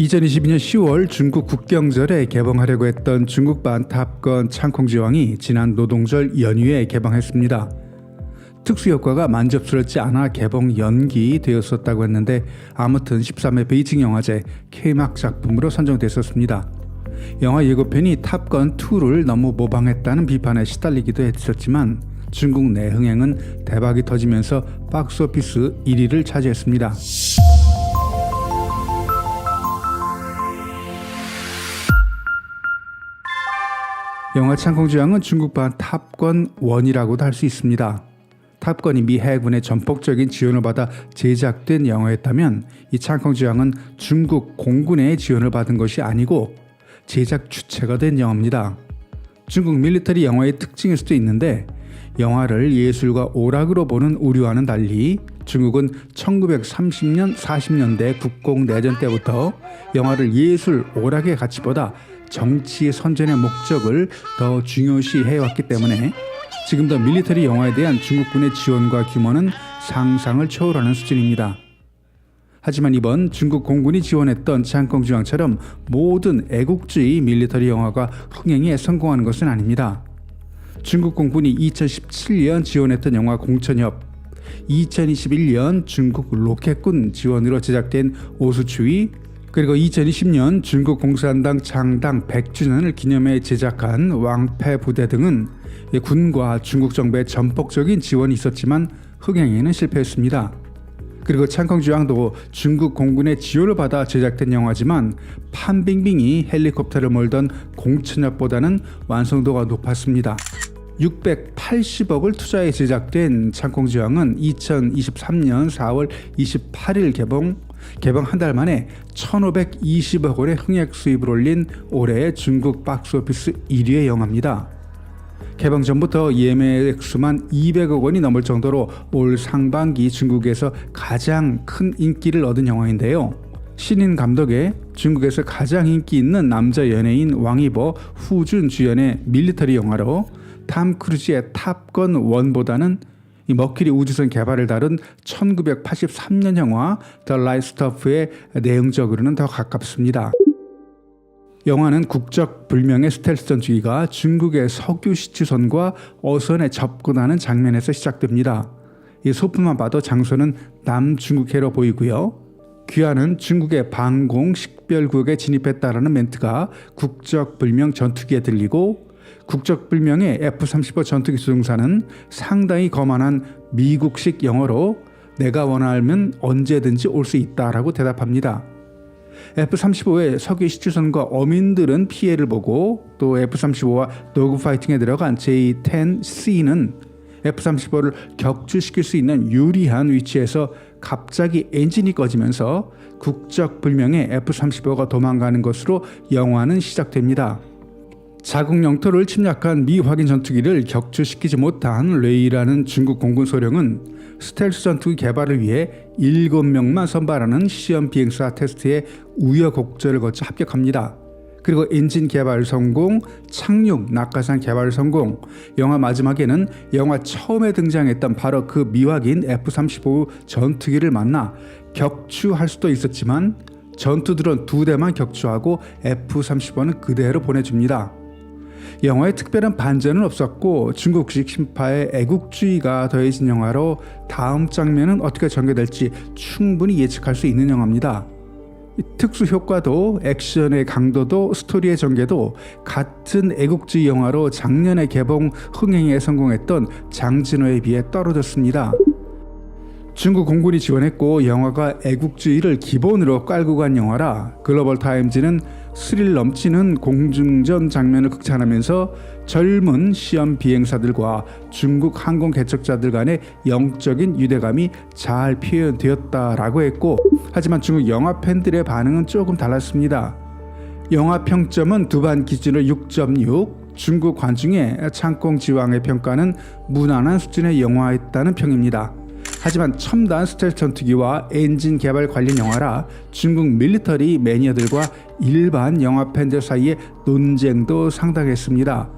2022년 10월 중국 국경절에 개봉하려고 했던 중국版탑건 창콩지왕이 지난 노동절 연휴에 개방했습니다. 특수효과가 만족스럽지 않아 개봉 연기되었었다고 했는데 아무튼 13회 베이징 영화제 K막 작품으로 선정됐었습니다. 영화 예고편이 탑건 2를 너무 모방했다는 비판에 시달리기도 했었지만 중국 내 흥행은 대박이 터지면서 박스오피스 1위를 차지했습니다. 영화 창콩지왕은 중국판 탑건 1이라고도 할 수 있습니다. 탑건이 미 해군의 전폭적인 지원을 받아 제작된 영화였다면 이 창콩지왕은 중국 공군의 지원을 받은 것이 아니고 제작 주체가 된 영화입니다. 중국 밀리터리 영화의 특징일 수도 있는데 영화를 예술과 오락으로 보는 우리와는 달리 중국은 1930년 40년대 국공 내전 때부터 영화를 예술 오락의 가치보다 정치의 선전의 목적을 더 중요시 해 왔기 때문에 지금도 밀리터리 영화에 대한 중국군의 지원과 규모는 상상을 초월하는 수준입니다. 하지만 이번 중국 공군이 지원했던 창콩지왕처럼 모든 애국주의 밀리터리 영화가 흥행에 성공하는 것은 아닙니다. 중국 공군이 2017년 지원했던 영화 공천협, 2021년 중국 로켓군 지원으로 제작된 오수추위, 그리고 2020년 중국 공산당 창당 100주년을 기념해 제작한 왕패 부대 등은 군과 중국 정부의 전폭적인 지원이 있었지만 흥행에는 실패했습니다. 그리고 창콩주왕도 중국 공군의 지원을 받아 제작된 영화지만 판빙빙이 헬리콥터를 몰던 공천협보다는 완성도가 높았습니다. 680억을 투자해 제작된 창콩지왕은 2023년 4월 28일 개봉, 개봉 한달 만에 1,520억 원의 흥액 수입을 올린 올해의 중국 박스오피스 1위의 영화입니다. 개봉 전부터 예매 액수만 200억 원이 넘을 정도로 올 상반기 중국에서 가장 큰 인기를 얻은 영화인데요. 신인 감독의 중국에서 가장 인기 있는 남자 연예인 왕이버 후준 주연의 밀리터리 영화로 탐 크루즈의 탑건 1보다는 이 머큐리 우주선 개발을 다룬 1983년 영화 더 라이스터프의 내용적으로는 더 가깝습니다. 영화는 국적 불명의 스텔스 전투기가 중국의 석유 시추선과 어선에 접근하는 장면에서 시작됩니다. 이 소품만 봐도 장소는 남중국해로 보이고요. 귀하는 중국의 방공 식별구역에 진입했다라는 멘트가 국적 불명 전투기에 들리고 국적 불명의 F-35 전투기 수송사는 상당히 거만한 미국식 영어로 내가 원하면 언제든지 올 수 있다라고 대답합니다. F-35의 석유 시추선과 어민들은 피해를 보고 또 F-35와 노그 파이팅에 들어간 J-10C는 F-35를 격추시킬 수 있는 유리한 위치에서 갑자기 엔진이 꺼지면서 국적 불명의 F-35가 도망가는 것으로 영화는 시작됩니다. 자국 영토를 침략한 미 확인 전투기를 격추시키지 못한 레이라는 중국 공군 소령은 스텔스 전투기 개발을 위해 7명만 선발하는 시험 비행사 테스트에 우여곡절을 거쳐 합격합니다. 그리고 엔진 개발 성공, 착륙, 낙하산 개발 성공. 영화 마지막에는 영화 처음에 등장했던 바로 그 미확인 F-35 전투기를 만나 격추할 수도 있었지만 전투 드론 두 대만 격추하고 F-35는 그대로 보내줍니다. 영화에 특별한 반전은 없었고 중국식 심파의 애국주의가 더해진 영화로 다음 장면은 어떻게 전개될지 충분히 예측할 수 있는 영화입니다. 특수 효과도 액션의 강도도 스토리의 전개도 같은 애국주의 영화로 작년에 개봉 흥행에 성공했던 장진호에 비해 떨어졌습니다. 중국 공군이 지원했고 영화가 애국주의를 기본으로 깔고 간 영화라 글로벌 타임즈는 스릴 넘치는 공중전 장면을 극찬하면서 젊은 시험 비행사들과 중국 항공 개척자들 간의 영적인 유대감이 잘 표현되었다라고 했고 하지만 중국 영화 팬들의 반응은 조금 달랐습니다. 영화 평점은 두반 기준으로 6.6, 중국 관중의 창공 지왕의 평가는 무난한 수준의 영화였다는 평입니다. 하지만 첨단 스텔스 전투기와 엔진 개발 관련 영화라 중국 밀리터리 매니아들과 일반 영화 팬들 사이의 논쟁도 상당했습니다.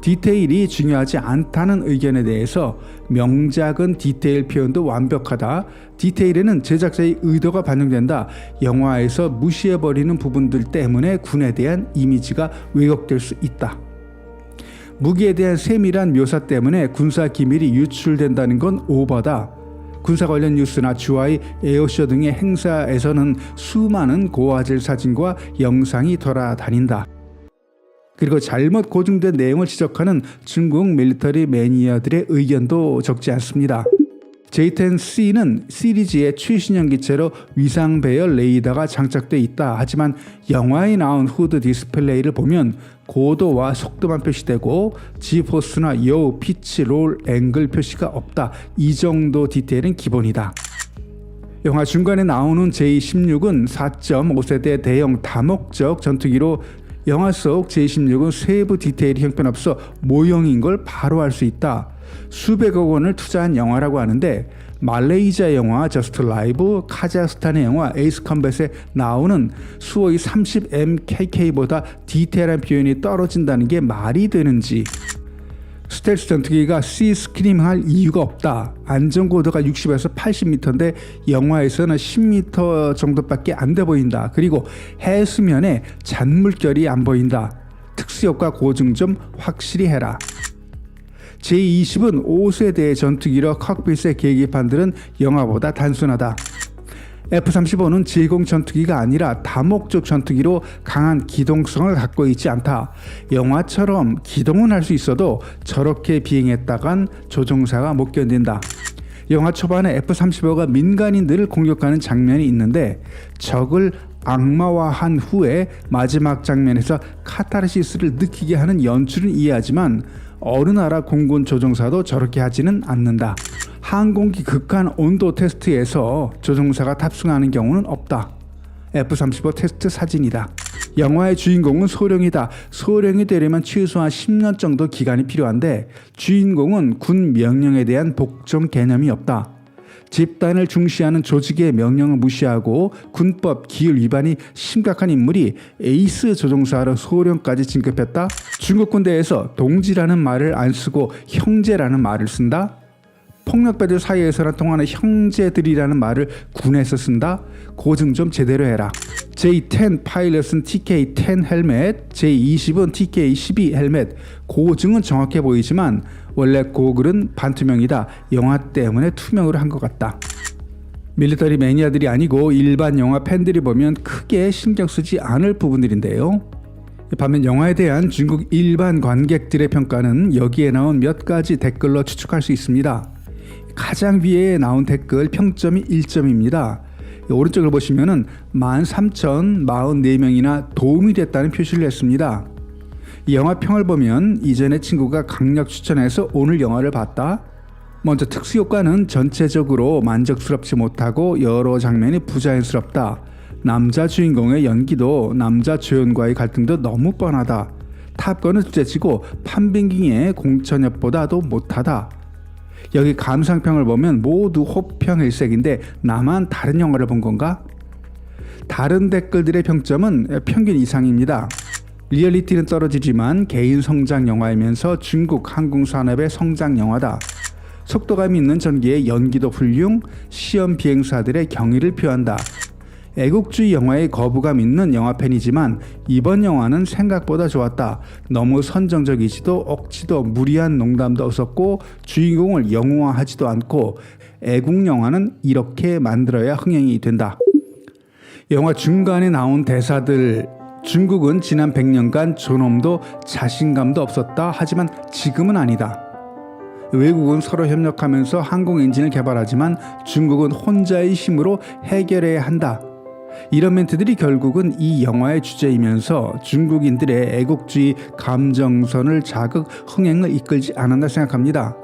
디테일이 중요하지 않다는 의견에 대해서 명작은 디테일 표현도 완벽하다. 디테일에는 제작자의 의도가 반영된다. 영화에서 무시해버리는 부분들 때문에 군에 대한 이미지가 왜곡될 수 있다. 무기에 대한 세밀한 묘사 때문에 군사 기밀이 유출된다는 건 오버다. 군사 관련 뉴스나 주하의 에어쇼 등의 행사에서는 수많은 고화질 사진과 영상이 돌아다닌다. 그리고 잘못 고증된 내용을 지적하는 중국 밀리터리 매니아들의 의견도 적지 않습니다. J10C는 시리즈의 최신형 기체로 위상 배열 레이더가 장착돼 있다. 하지만 영화에 나온 후드 디스플레이를 보면 고도와 속도만 표시되고 지포스나 여우, 피치, 롤, 앵글 표시가 없다. 이 정도 디테일은 기본이다. 영화 중간에 나오는 J16은 4.5세대 대형 다목적 전투기로 영화 속 J16은 세부 디테일이 형편없어 모형인 걸 바로 알 수 있다. 수백억 원을 투자한 영화라고 하는데 말레이시아 영화 저스트 라이브, 카자흐스탄의 영화 에이스 컴뱃에 나오는 수호의 30MKK보다 디테일한 표현이 떨어진다는 게 말이 되는지 스텔스 전투기가 C 스크림할 이유가 없다. 안전고도가 60에서 80m인데 영화에서는 10m 정도밖에 안 돼 보인다. 그리고 해수면에 잔물결이 안 보인다. 특수효과 고증 좀 확실히 해라. 제20은 5세대의 전투기로 칵핏의 계기판들은 영화보다 단순하다. F-35는 제공 전투기가 아니라 다목적 전투기로 강한 기동성을 갖고 있지 않다. 영화처럼 기동은 할 수 있어도 저렇게 비행했다간 조종사가 못 견딘다. 영화 초반에 F-35가 민간인들을 공격하는 장면이 있는데 적을 악마화한 후에 마지막 장면에서 카타르시스를 느끼게 하는 연출은 이해하지만 어느 나라 공군 조종사도 저렇게 하지는 않는다. 항공기 극한 온도 테스트에서 조종사가 탑승하는 경우는 없다. F-35 테스트 사진이다. 영화의 주인공은 소령이다. 소령이 되려면 최소한 10년 정도 기간이 필요한데 주인공은 군 명령에 대한 복종 개념이 없다. 집단을 중시하는 조직의 명령을 무시하고 군법 기율 위반이 심각한 인물이 에이스 조종사로 소령까지 진급했다. 중국 군대에서 동지라는 말을 안 쓰고 형제라는 말을 쓴다. 폭력배들 사이에서나 통하는 형제들이라는 말을 군에서 쓴다. 고증 좀 제대로 해라. J10 파일럿은 TK10 헬멧, J20은 TK12 헬멧. 고증은 정확해 보이지만 원래 고글은 반투명이다. 영화 때문에 투명으로 한 것 같다. 밀리터리 매니아들이 아니고 일반 영화 팬들이 보면 크게 신경 쓰지 않을 부분들인데요. 반면 영화에 대한 중국 일반 관객들의 평가는 여기에 나온 몇 가지 댓글로 추측할 수 있습니다. 가장 위에 나온 댓글 평점이 1점입니다. 오른쪽을 보시면은 13,044명이나 도움이 됐다는 표시를 했습니다. 이 영화 평을 보면 이전에 친구가 강력 추천해서 오늘 영화를 봤다. 먼저 특수 효과는 전체적으로 만족스럽지 못하고 여러 장면이 부자연스럽다. 남자 주인공의 연기도 남자 조연과의 갈등도 너무 뻔하다. 탑건은 둘째치고 판빙기의 공천엽보다도 못하다. 여기 감상평을 보면 모두 호평일색인데 나만 다른 영화를 본 건가? 다른 댓글들의 평점은 평균 이상입니다. 리얼리티는 떨어지지만 개인 성장 영화이면서 중국 항공 산업의 성장 영화다. 속도감 있는 전기의 연기도 훌륭, 시험 비행사들의 경의를 표한다. 애국주의 영화에 거부감 있는 영화 팬이지만 이번 영화는 생각보다 좋았다. 너무 선정적이지도 억지도 무리한 농담도 없었고 주인공을 영웅화하지도 않고 애국 영화는 이렇게 만들어야 흥행이 된다. 영화 중간에 나온 대사들 중국은 지난 100년간 존엄도 자신감도 없었다. 하지만 지금은 아니다. 외국은 서로 협력하면서 항공 엔진을 개발하지만 중국은 혼자의 힘으로 해결해야 한다. 이런 멘트들이 결국은 이 영화의 주제이면서 중국인들의 애국주의 감정선을 자극 흥행을 이끌지 않았나 생각합니다.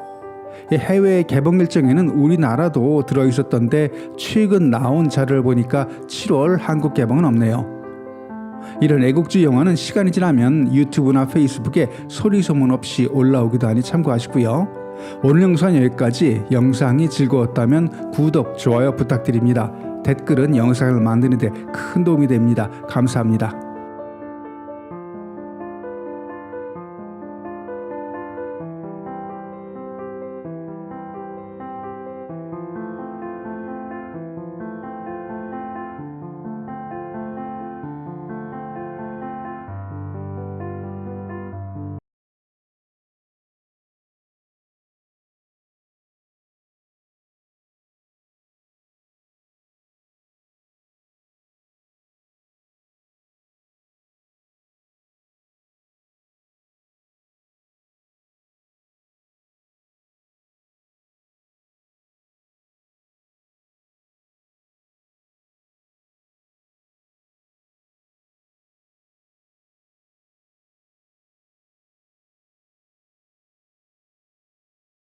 해외 개봉 일정에는 우리나라도 들어 있었던데 최근 나온 자료를 보니까 7월 한국 개봉은 없네요. 이런 애국주의 영화는 시간이 지나면 유튜브나 페이스북에 소리 소문 없이 올라오기도 하니 참고하시고요. 오늘 영상 여기까지 영상이 즐거웠다면 구독, 좋아요 부탁드립니다. 댓글은 영상을 만드는데 큰 도움이 됩니다. 감사합니다.